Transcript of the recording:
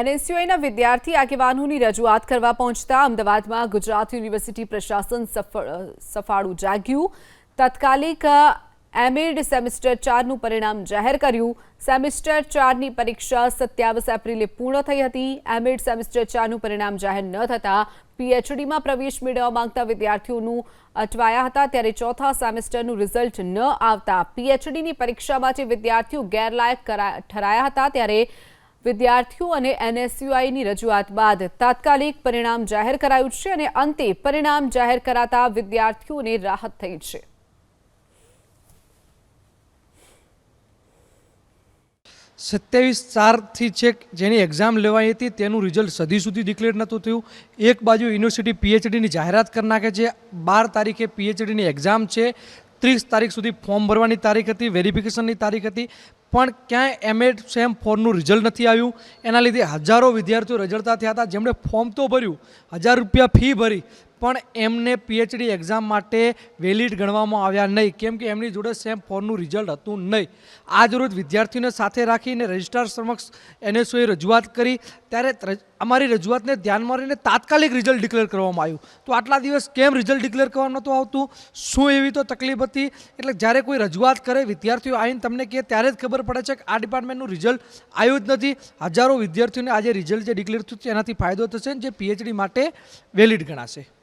એનએસયુઆઈના વિદ્યાર્થી આગેવાનોની રજૂઆત કરવા પહોંચતા અમદાવાદમાં ગુજરાત યુનિવર્સિટી પ્રશાસન સફાળું જાગ્યું. તાત્કાલિક એમએડ સેમિસ્ટર ચારનું પરિણામ જાહેર કર્યું. સેમિસ્ટર ચારની પરીક્ષા સત્યાવીસ એપ્રિલે પૂર્ણ થઈ હતી. એમએડ સેમિસ્ટર ચારનું પરિણામ જાહેર ન થતાં પીએચડીમાં પ્રવેશ મેળવવા માંગતા વિદ્યાર્થીઓનું અટવાયા હતા. ત્યારે ચોથા સેમેસ્ટરનું રિઝલ્ટ ન આવતા પીએચડીની પરીક્ષામાં જે વિદ્યાર્થીઓ ગેરલાયક ઠરાયા હતા. ત્યારે વિદ્યાર્થીઓ અને એનએસયુઆઈની રજૂઆત બાદ તાત્કાલિક પરિણામ જાહેર કરાયું છે અને અંતે પરિણામ જાહેર કરાતા વિદ્યાર્થીઓને રાહત થઈ છે. સત્યાવીસ ચારથી છેક જેની એક્ઝામ લેવાઈ હતી તેનું રિઝલ્ટ સદી સુધી ડિક્લેર નહોતું થયું. એક બાજુ યુનિવર્સિટી પીએચડીની જાહેરાત કરી નાખે છે. બાર તારીખે પીએચડીની એક્ઝામ છે. ત્રીસ તારીખ સુધી ફોર્મ ભરવાની તારીખ હતી વેરિફિકેશનની તારીખ હતી. પણ ક્યાંય એમએડ સેમ ફોરનું રિઝલ્ટ નથી આવ્યું. એના લીધે હજારો વિદ્યાર્થીઓ રજળતા થયા હતા. જેમણે ફોર્મ તો ભર્યું, હજાર રૂપિયા ફી ભરી પણ એમને પીએચડી એક્ઝામ માટે વેલિડ ગણવામાં આવ્યા નહીં. કેમ કે એમની જોડે સેમ ફોરનું રિઝલ્ટ હતું નહીં. આજ રોજ વિદ્યાર્થીઓને સાથે રાખીને રજિસ્ટ્રાર સમક્ષ એનએસઓએ રજૂઆત કરી. ત્યારે અમારી રજૂઆતને ધ્યાનમાં રહીને તાત્કાલિક રિઝલ્ટ ડિક્લેર કરવામાં આવ્યું. તો આટલા દિવસ કેમ રિઝલ્ટ ડિક્લેર કરવા નહોતું આવતું? શું એવી તો તકલીફ હતી? એટલે જ્યારે કોઈ રજૂઆત કરે, વિદ્યાર્થીઓ આવીને તમને કહે, ત્યારે જ ખબર પડે છે કે આ ડિપાર્ટમેન્ટનું રિઝલ્ટ આવ્યું જ નથી. હજારો વિદ્યાર્થીઓને આજે રિઝલ્ટ જે ડિક્લેર થયું એનાથી ફાયદો થશે જે પીએચડી માટે વેલિડ ગણાશે.